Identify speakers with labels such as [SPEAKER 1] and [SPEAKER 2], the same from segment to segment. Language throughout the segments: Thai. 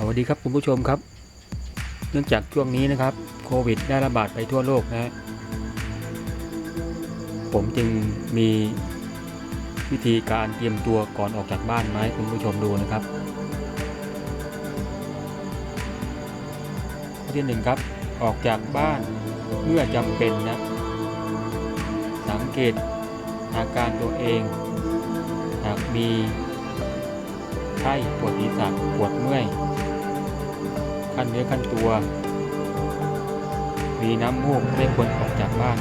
[SPEAKER 1] สวัสดีครับคุณผู้ชมครับ เนื่องจากช่วงนี้นะครับโควิดได้ระบาดไปทั่วโลกนะฮะผมจึงมีวิธีการเตรียมตัวก่อนออกจากบ้านมาให้คุณผู้ชมดูนะครับข้อที่หนึ่งครับออกจากบ้านเมื่อจำเป็นนะ สังเกตอาการตัวเองหากมีไข้ปวดศีรษะปวดเมื่อย ขั้นเนื้อขั้นตัว มีน้ำมูกไม่ควรออกจากบ้าน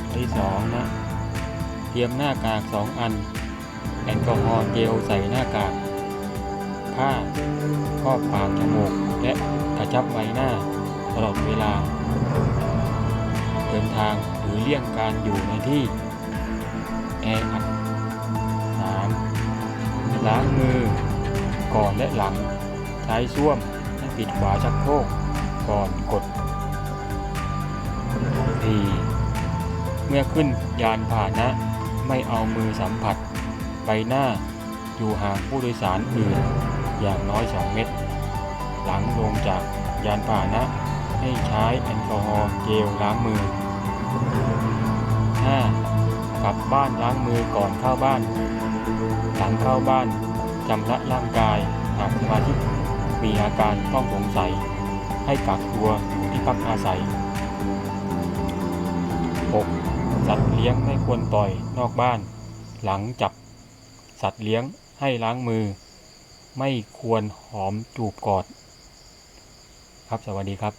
[SPEAKER 1] ข้อที่สองนะ เตรียมหน้ากากสองอัน แอลกอฮอล์เจลใส่หน้ากาก ผ้าครอบปากจมูก และกระชับใบหน้าตลอดเวลา เดินทางหรือเลี่ยงการอยู่ในที่แออัด 3. ล้างมือก่อนและหลัง ใช้ส้วมให้ปิดฝาชักโครกก่อนกด 4. เมื่อขึ้นยานพาหนะ ไม่เอามือสัมผัส ใบหน้าอยู่ห่างผู้โดยสารอื่นอย่างน้อย 2 เมตร หลังลงจากยานพาหนะ ให้ใช้แอลกอฮอล์เจลล้างมือ 5. กลับบ้านล้างมือก่อนเข้าบ้าน หลังเข้าบ้านชำระร่างกาย มีอาการต้องสงสัย ให้กักตัวอยู่ที่พักอาศัย 6. สัตว์เลี้ยงไม่ควรปล่อยนอกบ้าน หลังจับ สัตว์เลี้ยงให้ล้างมือ ไม่ควรหอมจูบกอด ครับสวัสดีครับ